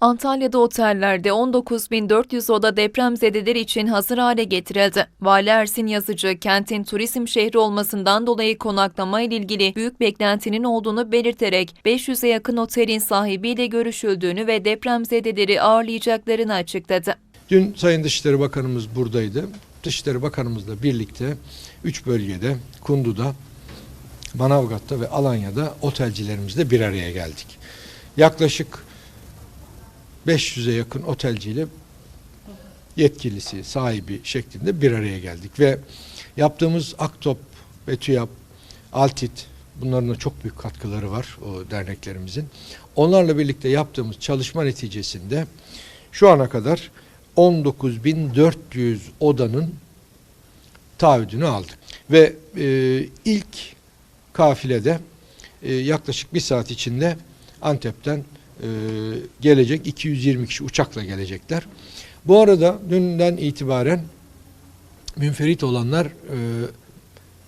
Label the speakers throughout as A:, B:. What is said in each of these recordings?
A: Antalya'da otellerde 19.400 oda depremzedeler için hazır hale getirildi. Vali Ersin Yazıcı, kentin turizm şehri olmasından dolayı konaklama ile ilgili büyük beklentinin olduğunu belirterek 500'e yakın otelin sahibiyle görüşüldüğünü ve depremzedeleri ağırlayacaklarını açıkladı.
B: Dün Sayın Dışişleri Bakanımız buradaydı. Dışişleri Bakanımızla birlikte 3 bölgede, Kundu'da, Manavgat'ta ve Alanya'da otelcilerimizle bir araya geldik. Yaklaşık 500'e yakın otelciyle yetkilisi, sahibi şeklinde bir araya geldik ve yaptığımız Aktop ve TÜYAP, Altit bunların da çok büyük katkıları var o derneklerimizin. Onlarla birlikte yaptığımız çalışma neticesinde şu ana kadar 19.400 odanın taahhüdünü aldık. Ve e, ilk kafilede e, yaklaşık bir saat içinde Antep'ten e, gelecek 220 kişi uçakla gelecekler. Bu arada dünden itibaren münferit olanlar e,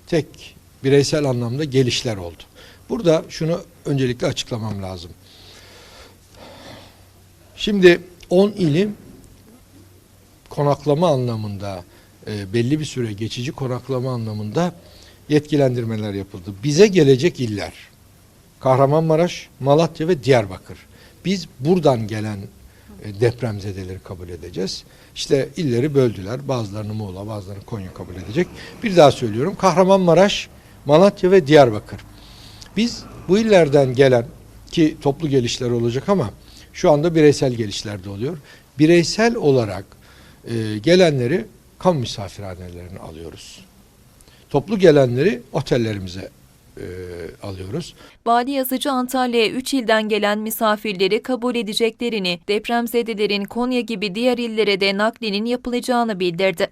B: tek bireysel anlamda gelişler oldu. Burada şunu öncelikle açıklamam lazım. Şimdi 10 ilim konaklama anlamında e, belli bir süre geçici konaklama anlamında yetkilendirmeler yapıldı. Bize gelecek iller Kahramanmaraş, Malatya ve Diyarbakır. Biz buradan gelen e, depremzedeleri kabul edeceğiz. İşte illeri böldüler. Bazılarını Muğla, bazılarını Konya kabul edecek. Bir daha söylüyorum. Kahramanmaraş, Malatya ve Diyarbakır. Biz bu illerden gelen ki toplu gelişler olacak ama şu anda bireysel gelişler de oluyor. Bireysel olarak e, gelenleri kamu misafirhanelerine alıyoruz. Toplu gelenleri otellerimize e, alıyoruz.
A: Vali Yazıcı Antalya'ya 3 ilden gelen misafirleri kabul edeceklerini, depremzedelerin Konya gibi diğer illere de naklinin yapılacağını bildirdi.